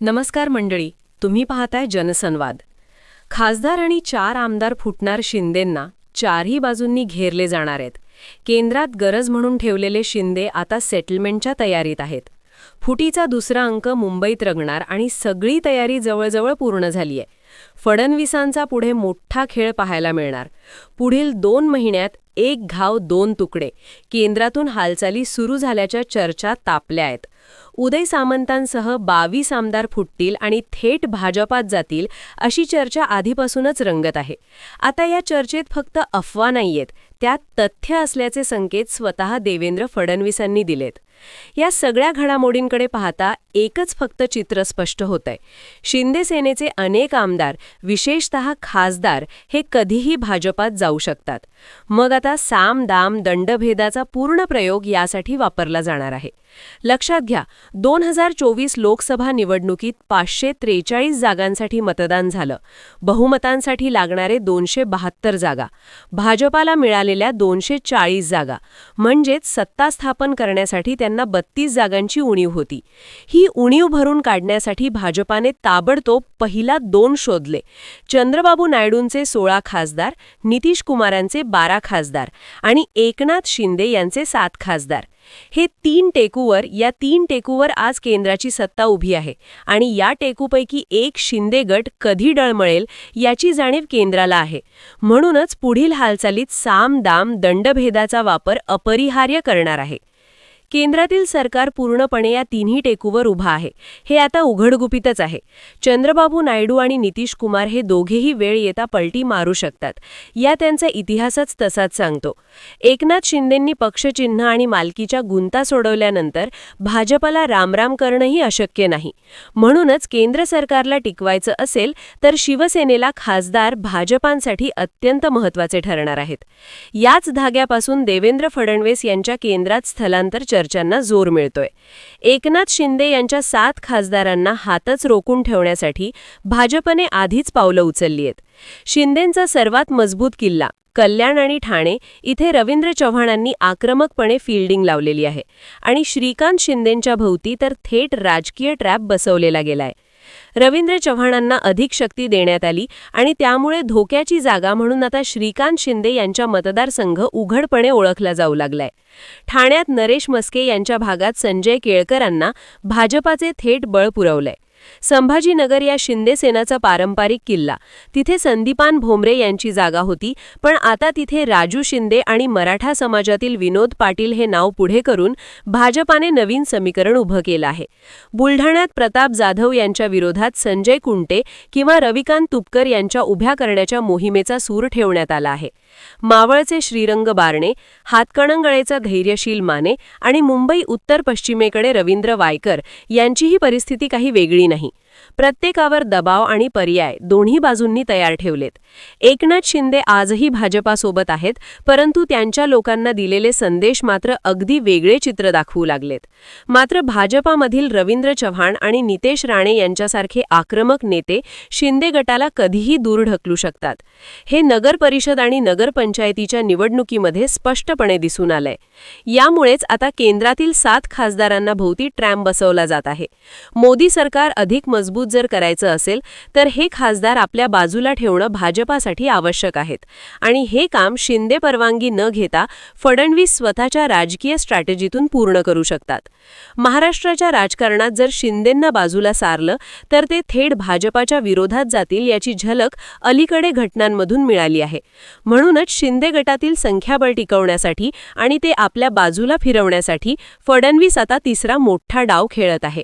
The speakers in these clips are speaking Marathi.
नमस्कार मंडळी तुम्ही पाहताय जनसंवाद. खासदार आणि चार आमदार फुटणार शिंदेंना चारही बाजूंनी घेरले जाणार आहेत. केंद्रात गरज म्हणून ठेवलेले शिंदे आता सेटलमेंटच्या तयारीत आहेत. फुटीचा दुसरा अंक मुंबईत रंगणार आणि सगळी तयारी जवळजवळ पूर्ण झाली आहे. फडणवीसांचा पुढे मोठा खेळ पाहायला मिळणार. पुढील दोन महिन्यात एक घाव दोन तुकडे. केंद्रातून हालचाली सुरू झाल्याच्या चर्चा तापल्या आहेत. उदय सामंतांसह बावीस आमदार फुटतील आणि थेट भाजपात जातील अशी चर्चा आधीपासूनच रंगत आहे. आता या चर्चेत फक्त अफवा नाहीयेत त्यात तथ्य असल्याचे संकेत स्वतः देवेंद्र फडणवीसांनी दिलेत. या सगळ्या घडामोडींकडे पाहता एकच फक्त चित्र स्पष्ट होतंय. शिंदे सेनेचे अनेक आमदार विशेषतः खासदार हे कधीही भाजपात जाऊ शकतात. मग आता साम दाम दंडभेदाचा पूर्ण प्रयोग यासाठी वापरला जाणार आहे. लक्षात घ्या दोन हजार चोवीस लोकसभा निवडणुकीत पाचशे त्रेचाळीस जागांसाठी मतदान झालं. बहुमतांसाठी लागणारे दोनशे बहात्तर जागा. भाजपाला मिळालेल्या दोनशे चाळीस जागा. म्हणजेच सत्ता स्थापन करण्यासाठी त्यांना बत्तीस जागांची उणीव होती. ही उणीव भरून काढण्यासाठी भाजपाने ताबडतोब पहिला दोन शोधले. चंद्रबाबू नायडूंचे सोळा खासदार नितीश कुमारांचे बारा खासदार आणि एकनाथ शिंदे यांचे सात खासदार. हे तीन टेकूवर या तीन टेकूवर आज केंद्राची सत्ता उभी आहे आणि या टेकूपैकी एक शिंदे गट कधी डळमळेल याची जाणीव केंद्राला आहे. म्हणूनच पुढील हालचालीत साम दाम दंडभेदाचा वापर अपरिहार्य करणार आहे. केंद्रातील सरकार पूर्णपणे या तिन्ही टेकूवर उभा आहे. हे आता उघडगुपितच आहे. चंद्रबाबू नायडू आणि नितीश कुमार हे दोघेही वेळ येता पलटी मारू शकतात. या त्यांचा इतिहासच तसाच सांगतो. एकनाथ शिंदेंनी पक्षचिन्ह आणि मालकीच्या गुंता सोडवल्यानंतर भाजपला रामराम करणंही अशक्य नाही. म्हणूनच केंद्र सरकारला टिकवायचं असेल तर शिवसेनेला खासदार भाजपांसाठी अत्यंत महत्त्वाचे ठरणार आहेत. याच धाग्यापासून देवेंद्र फडणवीस यांच्या केंद्रात स्थलांतर चर्चांना जोर मिळतोय. एकनाथ शिंदे यांच्या सात खासदारांना हातच रोखून ठेवण्यासाठी भाजपने आधीच पावलं उचलली आहेत. शिंदेंचा सर्वात मजबूत किल्ला कल्याण आणि ठाणे इथे रवींद्र चव्हाणांनी आक्रमकपणे फिल्डिंग लावलेली आहे. आणि श्रीकांत शिंदेंच्या भोवती तर थेट राजकीय ट्रॅप बसवलेला गेलाय. रवींद्र चव्हाणांना अधिक शक्ती देण्यात आली आणि त्यामुळे धोक्याची जागा म्हणून आता श्रीकांत शिंदे यांच्या मतदारसंघ उघडपणे ओळखला जाऊ लागलाय. ठाण्यात नरेश मस्के यांच्या भागात संजय केळकरांना भाजपाचे थेट बळ पुरवलंय. संभाजीनगर या शिंदे सेनाचा पारंपरिक किल्ला. तिथे संदीपान भोमरे यांची जागा होती पण आता तिथे राजू शिंदे आणि मराठा समाजातील विनोद पाटील हे नाव पुढे करून भाजपाने नवीन समीकरण उभं केलं आहे. बुलढाण्यात प्रताप जाधव यांच्या विरोधात संजय कुंटे किंवा रविकांत तुपकर यांच्या उभ्या करण्याच्या मोहिमेचा सूर ठेवण्यात आला आहे. मावळचे श्रीरंग बारणे हातकणंगळेचा धैर्यशील माने आणि मुंबई उत्तर पश्चिमेकडे रवींद्र वायकर यांचीही परिस्थिती काही वेगळी नाही. प्रत्येकावर दबाव आणि पर्याय दोन्ही बाजूंनी तयार ठेवलेत. एकनाथ शिंदे आजही भाजपासोबत आहेत परंतु त्यांच्या लोकांना दिलेले संदेश मात्र अगदी वेगळे चित्र दाखवू लागलेत. मात्र भाजपामधील रवींद्र चव्हाण आणि नितेश राणे यांच्यासारखे आक्रमक नेते शिंदे गटाला कधीही दूर ढकलू शकतात. हे नगर परिषद आणि नगर नगरपंचायतीच्या निवडणुकीमध्ये स्पष्टपणे दिसून आलंय. यामुळेच आता केंद्रातील सात खासदारांना भोवती ट्रॅम्प बसवला जात आहे. मोदी सरकार अधिक मजबूत जर करायचं असेल तर हे खासदार आपल्या बाजूला ठेवणं भाजपासाठी आवश्यक आहेत. आणि हे काम शिंदे परवानगी न घेता फडणवीस स्वतःच्या राजकीय स्ट्रॅटेजीतून पूर्ण करू शकतात. महाराष्ट्राच्या राजकारणात जर शिंदेंना बाजूला सारलं तर ते थेट भाजपाच्या विरोधात जातील याची झलक अलीकडे घटनांमधून मिळाली आहे. म्हणून म्हणूनच शिंदे गटातील संख्याबळ टिकवण्यासाठी आणि ते आपल्या बाजूला फिरवण्यासाठी फडणवीस आता तिसरा मोठा डाव खेळत आहे.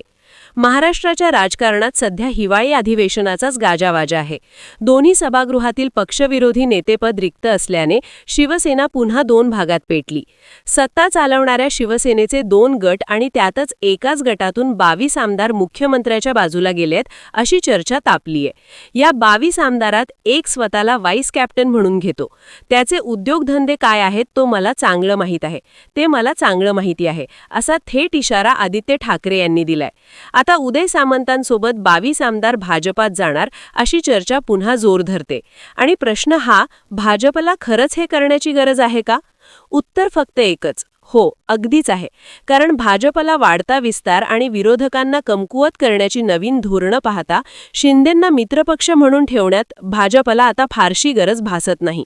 महाराष्ट्राच्या राजकारणात सध्या हिवाळी अधिवेशनाचाच गाजावाजा आहे. दोन्ही सभागृहातील पक्षविरोधी नेतेपद रिक्त असल्याने शिवसेना पुन्हा दोन भागात पेटली. सत्ता चालवणाऱ्या शिवसेनेचे दोन गट आणि त्यातच एकाच गटातून बावीस आमदार मुख्यमंत्र्याच्या बाजूला गेलेत अशी चर्चा तापलीय. या बावीस आमदारात एक स्वतःला व्हाईस कॅप्टन म्हणून घेतो. त्याचे उद्योगधंदे काय आहेत तो मला चांगलं माहीत आहे. ते मला चांगलं माहिती आहे असा थेट इशारा आदित्य ठाकरे यांनी दिलाय. आता उदय सामंतांसोबत बावीस आमदार भाजपात जाणार अशी चर्चा पुन्हा जोर धरते. आणि प्रश्न हा भाजपला खरंच हे करण्याची गरज आहे का? उत्तर फक्त एकच हो अगदीच आहे. कारण भाजपला वाढता विस्तार आणि विरोधकांना कमकुवत करण्याची नवीन धोरणं पाहता शिंदेंना मित्रपक्ष म्हणून ठेवण्यात भाजपला आता फारशी गरज भासत नाही.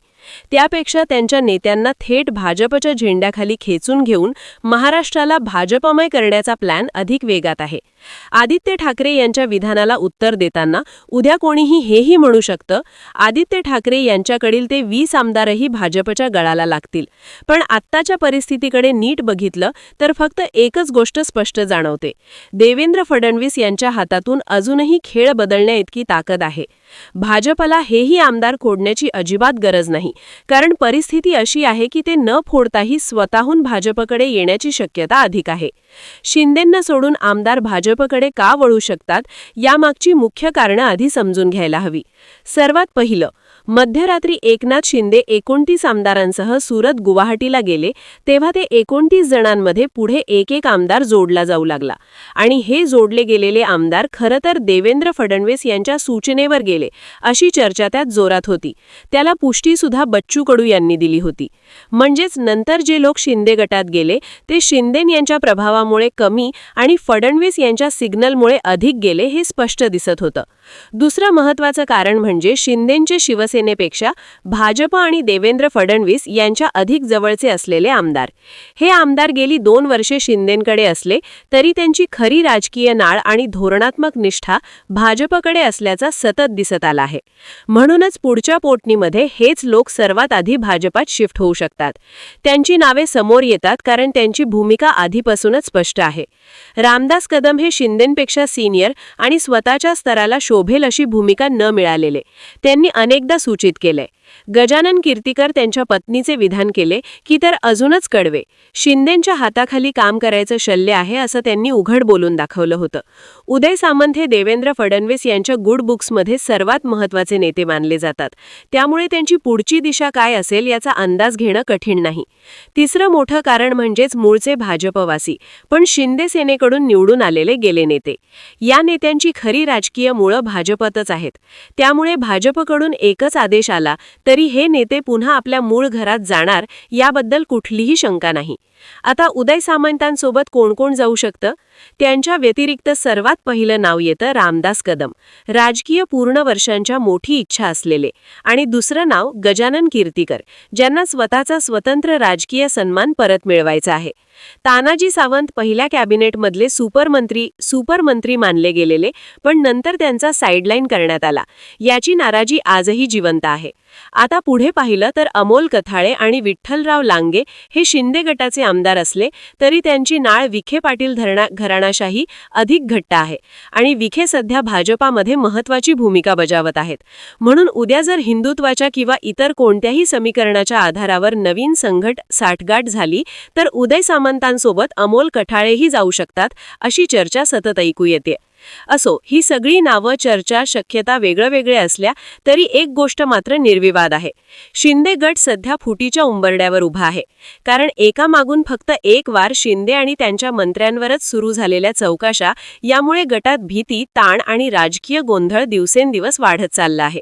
त्यापेक्षा त्यांच्या नेत्यांना थेट भाजपच्या झेंड्याखाली खेचून घेऊन महाराष्ट्राला भाजपमय करण्याचा प्लॅन अधिक वेगात आहे. आदित्य ठाकरे यांच्या विधानाला उत्तर देताना उद्या कोणीही हेही म्हणू शकतं आदित्य ठाकरे यांच्याकडील ते वीस आमदारही भाजपच्या गळाला लागतील. पण आत्ताच्या परिस्थितीकडे नीट बघितलं तर फक्त एकच गोष्ट स्पष्ट जाणवते. देवेंद्र फडणवीस यांच्या हातातून अजूनही खेळ बदलण्याइतकी ताकद आहे. भाजपला हेही आमदार खोडण्याची अजिबात गरज नाही. कारण परिस्थिती अशी आहे की ते न फोडताही स्वतःहून भाजपकडे येण्याची शक्यता अधिक आहे. शिंदेंना सोडून आमदार भाजपकडे का वळू शकतात यामागची मुख्य कारणं आधी समजून घ्यायला हवी. सर्वात पहिलं मध्यरात्री एकनाथ शिंदे एकोणतीस आमदारांसह सुरत गुवाहाटीला गेले तेव्हा ते एकोणतीस जणांमध्ये पुढे एक एक आमदार जोडला जाऊ लागला. आणि हे जोडले गेलेले आमदार खरं तर देवेंद्र फडणवीस यांच्या सूचनेवर गेले अशी चर्चा त्यात जोरात होती. त्याला पुष्टीसुद्धा बच्चू कडू यांनी दिली होती. म्हणजेच नंतर जे लोक शिंदे गटात गेले ते शिंदेन यांच्या प्रभावामुळे कमी आणि फडणवीस यांच्या सिग्नलमुळे अधिक गेले हे स्पष्ट दिसत होतं. दुसरं महत्वाचं कारण म्हणजे शिंदेंचे शिवसेनेपेक्षा भाजप आणि देवेंद्र फडणवीस यांच्या अधिक जवळचे असलेले आमदार. हे आमदार गेली दोन वर्षे शिंदेंकडे असले तरी त्यांची खरी राजकीय नाळ आणि धोरणात्मक निष्ठा भाजपकडे असल्याचा सतत दिसत आला आहे. म्हणूनच पुढच्या पोटणीमध्ये हेच लोक सर्वात आधी भाजपात शिफ्ट होऊ शकतात. त्यांची नावे समोर येतात कारण त्यांची भूमिका आधीपासूनच स्पष्ट आहे. रामदास कदम हे शिंदेंपेक्षा सिनियर आणि स्वतःच्या स्तराला शोभेल अशी भूमिका न मिळालेले. त्यांनी अनेकदा सूचित केलंय. गजानन कीर्तिकर त्यांच्या पत्नीचे विधान केले की तर अजूनच कडवे. शिंदेंच्या हाताखाली काम करायचं शल्य आहे असं त्यांनी उघड बोलून दाखवलं होतं. उदय सामंत हे देवेंद्र फडणवीस यांच्या गुड बुक्समध्ये सर्वात महत्त्वाचे नेते मानले जातात. त्यामुळे त्यांची पुढची दिशा काय असेल याचा अंदाज घेणं कठीण नाही. तिसरं मोठं कारण म्हणजेच मूळचे भाजपवासी पण शिंदे सेनेकडून निवडून आलेले गेले नेते. या नेत्यांची खरी राजकीय मुळं भाजपतच आहेत. त्यामुळे भाजपकडून एकच आदेश आला तरी हे नेते पुन्हा आपल्या मूळ घरात जाणार याबद्दल कुठलीही शंका नाही. आता उदय सामंतांसोबत कोण कोण जाऊ शकतं? त्यांच्या व्यतिरिक्त सर्वात पहिलं नाव येतं रामदास कदम. राजकीय पूर्ण वर्षांच्या मोठी इच्छा असलेले. आणि दुसरं नाव गजानन कीर्तिकर ज्यांना स्वतःचा स्वतंत्र राजकीय सन्मान परत मिळवायचा आहे. तानाजी सावंत पहिल्या कॅबिनेटमधले सुपरमंत्री सुपरमंत्री मानले गेलेले पण नंतर त्यांचा साईडलाईन करण्यात आला. याची नाराजी आजही जिवंत आहे. आता पुढे पाहिलं तर अमोल कथाळे आणि विठ्ठलराव लांगे हे शिंदे गटाचे आमदार असले तरी त्यांची नाळ विखे पाटील धरणा घराणाशाही अधिक घट्ट आहे. आणि विखे सध्या भाजपामध्ये महत्वाची भूमिका बजावत आहेत. म्हणून उद्या जर हिंदुत्वाच्या किंवा इतर कोणत्याही समीकरणाच्या आधारावर नवीन संघट साठगाठ झाली तर उदय सामंतांसोबत अमोल कठाळेही जाऊ शकतात अशी चर्चा सतत ऐकू येते. असो ही सगळी नावं चर्चा शक्यता वेगळं वेगळे असल्या तरी एक गोष्ट मात्र निर्विवाद आहे. शिंदे गट सध्या फुटीच्या उंबरड्यावर उभा आहे. कारण एका मागून फक्त एक वार शिंदे आणि त्यांच्या मंत्र्यांवरच सुरू झालेल्या चौकाशा यामुळे गटात भीती ताण आणि राजकीय गोंधळ दिवसेंदिवस वाढत चालला आहे.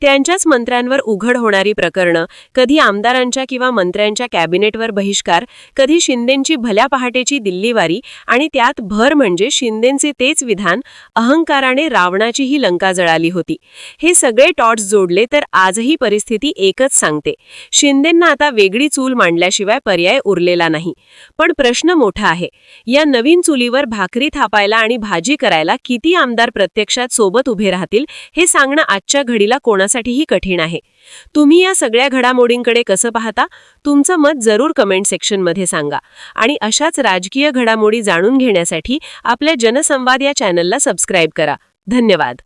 त्यांच्याच मंत्र्यांवर उघड होणारी प्रकरणं कधी आमदारांच्या किंवा मंत्र्यांच्या कॅबिनेटवर बहिष्कार कधी शिंदेंची भल्या पहाटेची दिल्लीवारी आणि त्यात भर म्हणजे शिंदेंचे तेच विधान अहंकाराने रावणाचीही लंका जळाली होती. हे सगळे टॉट्स जोडले तर आजही परिस्थिती एकच सांगते. शिंदेंना आता वेगळी चूल मांडल्याशिवाय पर्याय उरलेला नाही. पण प्रश्न मोठा आहे. या नवीन चुलीवर भाकरी थापायला आणि भाजी करायला किती आमदार प्रत्यक्षात सोबत उभे राहतील हे सांगणं आजच्या घडीला कोणासाठीही कठीण आहे. तुम्ही या सगळ्या घडामोडींकडे कसं पाहता? तुमचं मत जरूर कमेंट सेक्शनमध्ये सांगा. आणि अशाच राजकीय घडामोडी जाणून घेण्यासाठी आपल्या जनसंवाद या चॅनलला सबस्क्राईब करा. धन्यवाद.